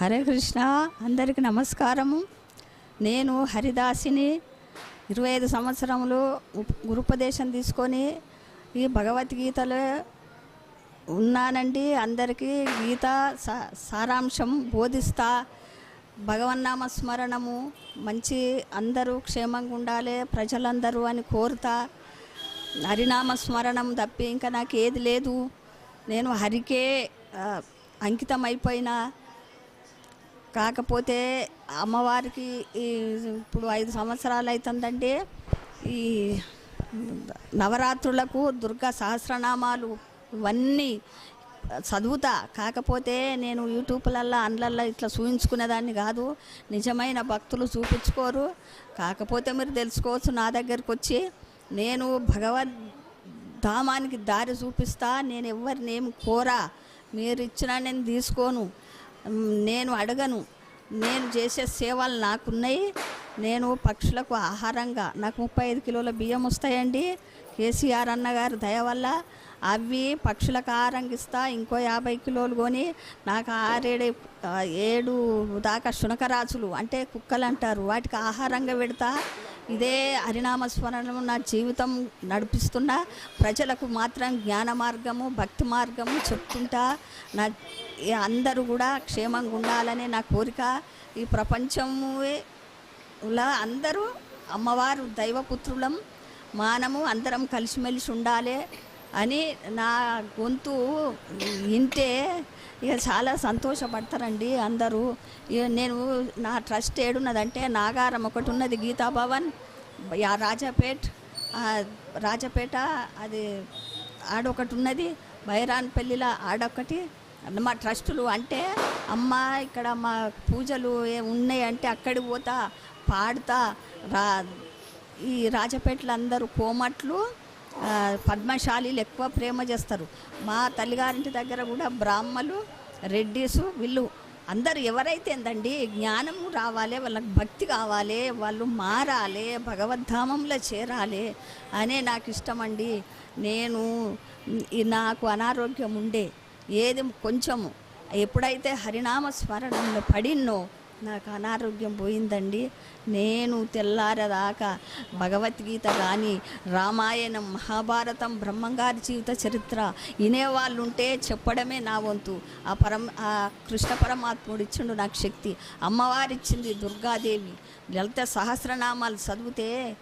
హరే కృష్ణ అందరికి నమస్కారము. నేను హరిదాసిని ఇరవై ఐదు సంవత్సరములు గురుపదేశం తీసుకొని ఈ భగవద్గీతలో ఉన్నానండి. అందరికీ గీత సా- సారాంశం బోధిస్తా. భగవన్నామ స్మరణము మంచి అందరూ క్షేమంగా ఉండాలి ప్రజలందరూ అని కోరుతా. హరినామ స్మరణం తప్పి ఇంకా నాకు ఏది లేదు. నేను హరికే అంకితం అయిపోయినా కాకపోతే అమ్మవారికి ఇప్పుడు ఐదు సంవత్సరాలు అవుతుందంటే ఈ నవరాత్రులకు దుర్గా సహస్రనామాలు ఇవన్నీ చదువుతా. కాకపోతే నేను యూట్యూబ్లల్లో అండ్లల్లో ఇట్లా చూపించుకునేదాన్ని కాదు. నిజమైన భక్తులు చూపించుకోరు. కాకపోతే మీరు తెలుసుకోవచ్చు నా దగ్గరికి వచ్చి నేను భగవద్ ధామానికి దారి చూపిస్తా నేను ఎవరిని కోరా. మీరు ఇచ్చినా నేను తీసుకోను. నేను అడగను. నేను చేసే సేవలు నాకున్నాయి. నేను పక్షులకు ఆహారంగా నాకు ముప్పై ఐదు కిలోల బియ్యం వస్తాయండి. కేసీఆర్ అన్నగారు దయ వల్ల అవి పక్షులకు ఆహారంగా ఇస్తా ఇంకో యాభై కిలోలు కొని నాకు ఆరేడు ఏడు దాకా శునకరాజులు అంటే కుక్కలు అంటారు వాటికి ఆహారంగా పెడతా. ఇదే హరినామ స్మరణము నా జీవితం నడిపిస్తున్నా ప్రజలకు మాత్రం జ్ఞాన మార్గము భక్తి మార్గము చెప్తుంటా. నా అందరూ కూడా క్షేమంగా ఉండాలనే నా కోరిక. ఈ ప్రపంచము అందరూ అమ్మవారు దైవపుత్రులం మానము అందరం కలిసిమెలిసి ఉండాలి అని నా గొంతు వింటే ఇక చాలా సంతోషపడతారండి అందరూ. నేను నా ట్రస్ట్ ఏడున్నదంటే నాగారం ఒకటి ఉన్నది గీతా భవన్ యా రాజాపేట్ రాజపేట అది ఆడొకటి ఉన్నది బైరాన్పల్లిలో ఆడొకటి. మా ట్రస్టులు అంటే అమ్మ ఇక్కడ మా పూజలు ఏ ఉన్నాయంటే అక్కడికి పోతా పాడుతా రా ఈ రాజపేటలో అందరూ కోమట్లు పద్మశాలీలు ఎక్కువ ప్రేమ చేస్తారు. మా తల్లిగారింటి దగ్గర కూడా బ్రాహ్మలు రెడ్డిసు వీళ్ళు అందరు ఎవరైతే ఏందండి జ్ఞానము రావాలి వాళ్ళకి భక్తి కావాలి వాళ్ళు మారాలి భగవద్ధామంలో చేరాలి అనే నాకు ఇష్టమండి. నేను నాకు అనారోగ్యం ఉండే ఏది కొంచెము ఎప్పుడైతే హరినామ స్మరణంలో పడినో నాకు అనారోగ్యం పోయిందండి. నేను తెల్లారదాకా భగవద్గీత కానీ రామాయణం మహాభారతం బ్రహ్మంగారి జీవిత చరిత్ర వినేవాళ్ళు ఉంటే చెప్పడమే నా వంతు. ఆ పరం ఆ కృష్ణ పరమాత్ముడు ఇచ్చిండు నాకు శక్తి. అమ్మవారిచ్చింది దుర్గాదేవి. లలిత సహస్రనామాలు చదివితే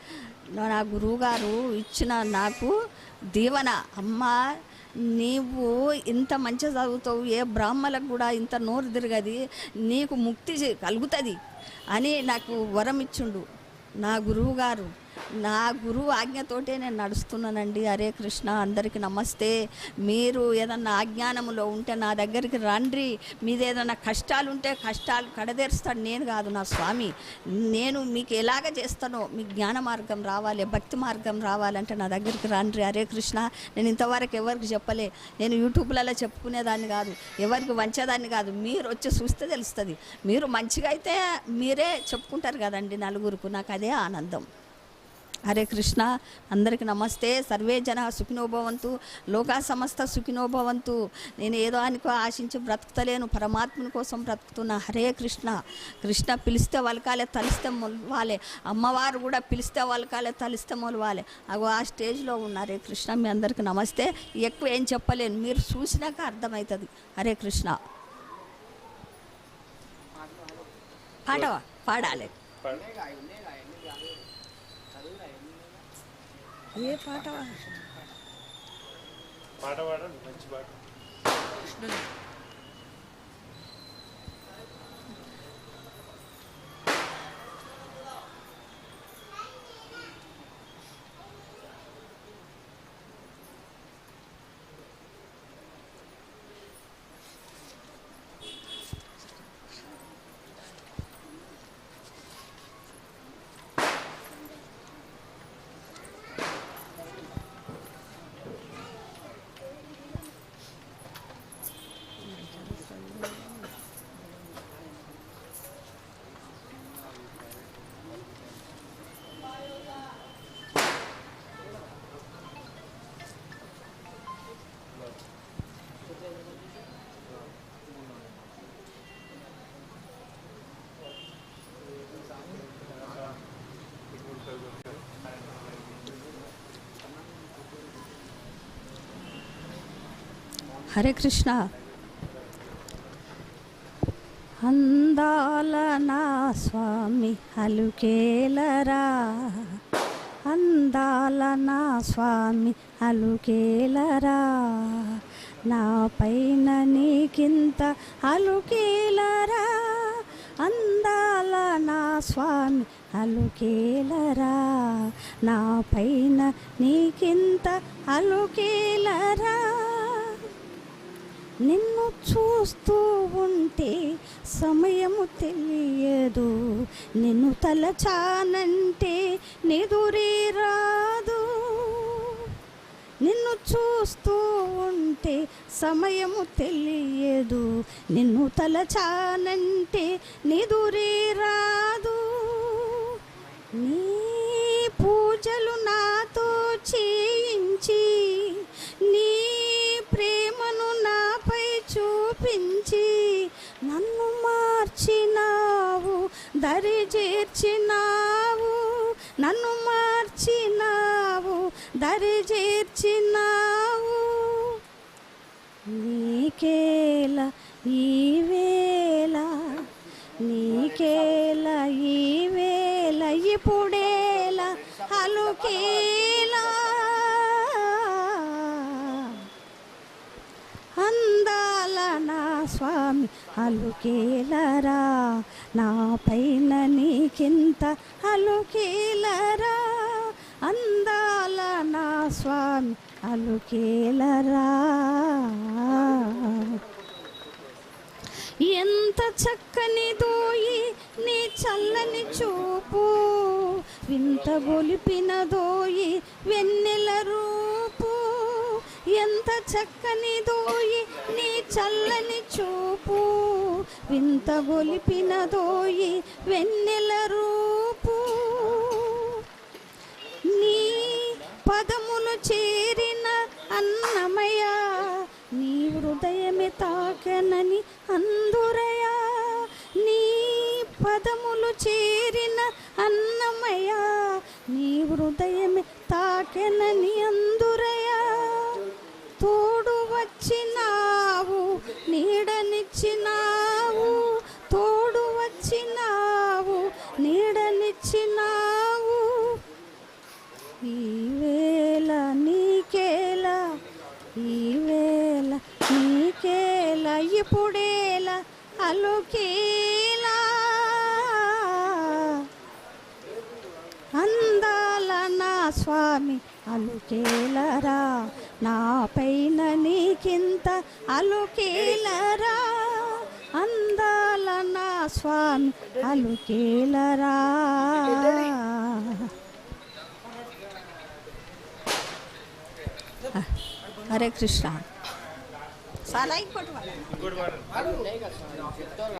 నా గురువుగారు ఇచ్చిన నాకు దీవన. అమ్మ నీవు ఇంత మంచి చదువుతావు ఏ బ్రాహ్మలకు కూడా ఇంత నోరు తిరగది నీకు ముక్తి కలుగుతుంది అని నాకు వరం ఇచ్చిండు నా గురువు గారు నా గురువు ఆజ్ఞతోటే నేను నడుస్తున్నానండి. హరే కృష్ణ అందరికీ నమస్తే. మీరు ఏదన్నా అజ్ఞానములో ఉంటే నా దగ్గరికి రండి. మీద ఏదైనా కష్టాలు ఉంటే కష్టాలు కడదేరుస్తాడు. నేను కాదు నా స్వామి. నేను మీకు ఎలాగ చేస్తానో మీకు జ్ఞాన మార్గం రావాలి భక్తి మార్గం రావాలంటే నా దగ్గరికి రండి. హరే కృష్ణ నేను ఇంతవరకు ఎవరికి చెప్పలే. నేను యూట్యూబ్లలో చెప్పుకునేదాన్ని కాదు ఎవరికి వంచేదాన్ని కాదు. మీరు వచ్చి చూస్తే తెలుస్తుంది. మీరు మంచిగా అయితే మీరే చెప్పుకుంటారు కదండి నలుగురికి. నాకు అదే ఆనందం. హరే కృష్ణ. అందరికి నమస్తే. సర్వే జన సుఖినోభవంతు లోకా సమస్త సుఖినోభవంతు నేను ఏదో అనుకో ఆశించి బ్రతుకుతలేను. పరమాత్మని కోసం బ్రతుకుతున్నా. హరే కృష్ణ. కృష్ణ పిలిస్తే వలకాలే తలిస్తే మొలవాలే. అమ్మవారు కూడా పిలిస్తే వలకాలే తలిస్తే మొలవాలే. అగో ఆ స్టేజ్లో ఉన్నారే కృష్ణ. మీ అందరికి నమస్తే. ఎక్కువ ఏం చెప్పలేను. మీరు చూసినాక అర్థమవుతుంది. హరే కృష్ణ. పాట పాడాలి. ఏ పాట? పాట పాడండి మంచి పాట. హరే కృష్ణ. అందాల నా స్వామి అలుకేలరా. అందాల నా స్వామి అలుకేలరా. నా పైన నీకింత అలుకేలరా. అందాల నా స్వామి అలుకేలరా. నా పైన నీకింత అలుకేలరా. నిన్ను చూస్తూ ఉంటే సమయము తెలియదు. నిన్ను తలచానంటే నిదురే రాదు. నిన్ను చూస్తూ ఉంటే సమయము తెలియదు. నిన్ను తలచానంటే నిదురే రాదు. నీ దరి చేర్చినావు. నీకేల ఈ నీకేల ఈవేళ ఇప్పుడేల అలుకేలా. అందాల నా స్వామి అలుకేలరా. నా పైన నీకింత అలుకేలరా. అందాల నా స్వామి అలుకేలరా. ఎంత చక్కని దోయి నీ చల్లని చూపు వింత గొలిపిన దోయి వెన్నెల రూపు. ఎంత చక్కని దోయి నీ చల్లని చూపు వింత గొలిపిన దోయి వెన్నెల రూపు. పదములు చేరిన అన్నమయ్యా నీ హృదయమే తాకనని అందురయా నీ పదములు చేరిన అన్నమయ్యా నీ హృదయమే తాకెనని అందురయా తోడు వచ్చినా అలుకేలా అందాల నా స్వామి అలుకేలరా నా పైన నీకింత అలుకేలరా? అందాల నా స్వామి అలుకేలరా? హరే కృష్ణ. చాలా ఇంకోటి వాడండి.